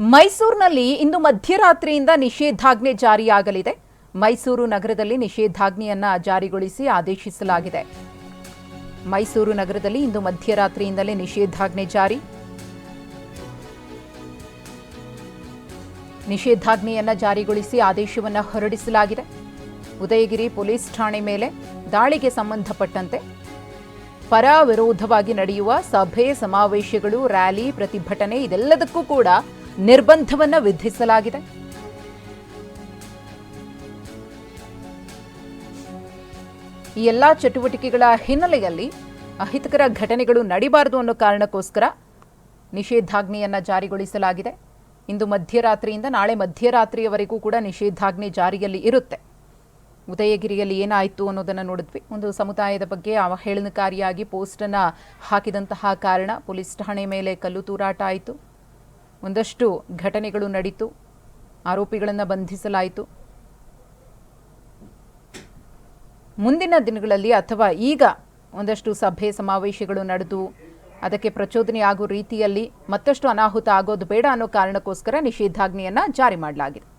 ಮೈಸೂರಿನಲ್ಲಿ ಇಂದು ಮಧ್ಯರಾತ್ರಿಯಿಂದ ನಿಷೇಧಾಜ್ಞೆ ಜಾರಿಯಾಗಲಿದೆ. ಮೈಸೂರು ನಗರದಲ್ಲಿ ನಿಷೇಧಾಜ್ಞೆಯನ್ನ ಜಾರಿಗೊಳಿಸಿ ಆದೇಶಿಸಲಾಗಿದೆ. ಮೈಸೂರು ನಗರದಲ್ಲಿ ಇಂದು ಮಧ್ಯರಾತ್ರಿಯಿಂದಲೇ ನಿಷೇಧಾಜ್ಞೆ ಜಾರಿ. ನಿಷೇಧಾಜ್ಞೆಯನ್ನ ಜಾರಿಗೊಳಿಸಿ ಆದೇಶವನ್ನ ಹೊರಡಿಸಲಾಗಿದೆ. ಉದಯಗಿರಿ ಪೊಲೀಸ್ ಠಾಣೆ ಮೇಲೆ ದಾಳಿಗೆ ಸಂಬಂಧಪಟ್ಟಂತೆ ಪರ ವಿರೋಧವಾಗಿ ನಡೆಯುವ ಸಭೆ ಸಮಾವೇಶಗಳು, ರ್ಯಾಲಿ, ಪ್ರತಿಭಟನೆ ಇದೆಲ್ಲದಕ್ಕೂ ಕೂಡ ನಿರ್ಬಂಧವನ್ನ ವಿಧಿಸಲಾಗಿದೆ. ಈ ಎಲ್ಲಾ ಚಟುವಟಿಕೆಗಳ ಹಿನ್ನೆಲೆಯಲ್ಲಿ ಅಹಿತಕರ ಘಟನೆಗಳು ನಡಿಬಾರದು ಅನ್ನೋ ಕಾರಣಕ್ಕೋಸ್ಕರ ನಿಷೇಧಾಜ್ಞೆಯನ್ನು ಜಾರಿಗೊಳಿಸಲಾಗಿದೆ. ಇಂದು ಮಧ್ಯರಾತ್ರಿಯಿಂದ ನಾಳೆ ಮಧ್ಯರಾತ್ರಿಯವರೆಗೂ ಕೂಡ ನಿಷೇಧಾಜ್ಞೆ ಜಾರಿಯಲ್ಲಿ ಇರುತ್ತೆ. ಉದಯಗಿರಿಯಲ್ಲಿ ಏನಾಯಿತು ಅನ್ನೋದನ್ನು ನೋಡಿದ್ವಿ. ಒಂದು ಸಮುದಾಯದ ಬಗ್ಗೆ ಅವಹೇಳನಕಾರಿಯಾಗಿ ಪೋಸ್ಟನ್ನು ಹಾಕಿದಂತಹ ಕಾರಣ ಪೊಲೀಸ್ ಠಾಣೆ ಮೇಲೆ ಕಲ್ಲು ತೂರಾಟ ಆಯಿತು. ಒಂದಷ್ಟು ಘಟನೆಗಳು ನಡೀತು. ಆರೋಪಿಗಳನ್ನು ಬಂಧಿಸಲಾಯಿತು. ಮುಂದಿನ ದಿನಗಳಲ್ಲಿ ಅಥವಾ ಈಗ ಒಂದಷ್ಟು ಸಭೆ ಸಮಾವೇಶಗಳು ನಡೆದು ಅದಕ್ಕೆ ಪ್ರಚೋದನೆ ಆಗೋ ರೀತಿಯಲ್ಲಿ ಮತ್ತಷ್ಟು ಅನಾಹುತ ಆಗೋದು ಬೇಡ ಅನ್ನೋ ಕಾರಣಕ್ಕೋಸ್ಕರ ನಿಷೇಧಾಜ್ಞೆಯನ್ನು ಜಾರಿ ಮಾಡಲಾಗಿದೆ.